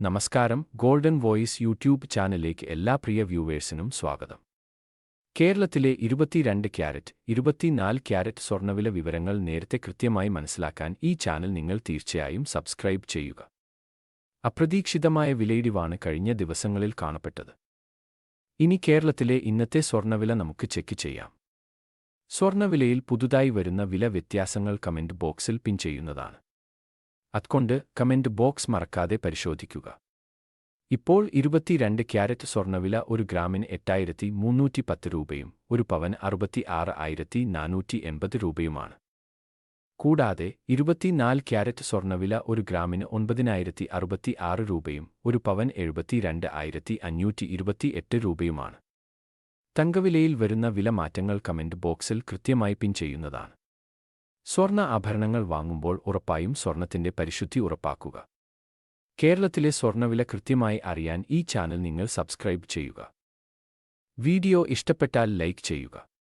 നമസ്കാരം golden voice YouTube ചാനലിലേക്ക് എല്ലാ പ്രിയ വ്യൂവേഴ്സിനും സ്വാഗതം. കേരളത്തിലെ ഇരുപത്തിരണ്ട് ക്യാരറ്റ് ഇരുപത്തിനാല് ക്യാരറ്റ് സ്വർണവില വിവരങ്ങൾ നേരത്തെ കൃത്യമായി മനസ്സിലാക്കാൻ ഈ ചാനൽ നിങ്ങൾ തീർച്ചയായും സബ്സ്ക്രൈബ് ചെയ്യുക. അപ്രതീക്ഷിതമായ വിലയിടിവാണ് കഴിഞ്ഞ ദിവസങ്ങളിൽ കാണപ്പെട്ടത്. ഇനി കേരളത്തിലെ ഇന്നത്തെ സ്വർണവില നമുക്ക് ചെക്ക് ചെയ്യാം. സ്വർണവിലയിൽ പുതുതായി വരുന്ന വില വ്യത്യാസങ്ങൾ കമന്റ് ബോക്സിൽ പിൻ ചെയ്യുന്നതാണ്. അതുകൊണ്ട് കമന്റ് ബോക്സ് മറക്കാതെ പരിശോധിക്കുക. ഇപ്പോൾ ഇരുപത്തിരണ്ട് ക്യാരറ്റ് സ്വർണവില ഒരു ഗ്രാമിന് എട്ടായിരത്തി മുന്നൂറ്റി പത്ത് രൂപയും ഒരു പവൻ അറുപത്തി ആറ് ആയിരത്തി നാനൂറ്റി എൺപത് രൂപയുമാണ്. കൂടാതെ ഇരുപത്തിനാല് ക്യാരറ്റ് സ്വർണവില ഒരു ഗ്രാമിന് ഒൻപതിനായിരത്തി അറുപത്തി ആറ് രൂപയും ഒരു പവൻ എഴുപത്തിരണ്ട് ആയിരത്തി അഞ്ഞൂറ്റി ഇരുപത്തി എട്ട് രൂപയുമാണ്. തങ്കവിലയിൽ വരുന്ന വില മാറ്റങ്ങൾ കമന്റ് ബോക്സിൽ കൃത്യമായി പിൻ ചെയ്യുന്നതാണ്. സ്വർണ ആഭരണങ്ങൾ വാങ്ങുമ്പോൾ ഉറപ്പായും സ്വർണത്തിന്റെ പരിശുദ്ധി ഉറപ്പാക്കുക. കേരളത്തിലെ സ്വർണവില കൃത്യമായി അറിയാൻ ഈ ചാനൽ നിങ്ങൾ സബ്സ്ക്രൈബ് ചെയ്യുക. വീഡിയോ ഇഷ്ടപ്പെട്ടാൽ ലൈക്ക് ചെയ്യുക.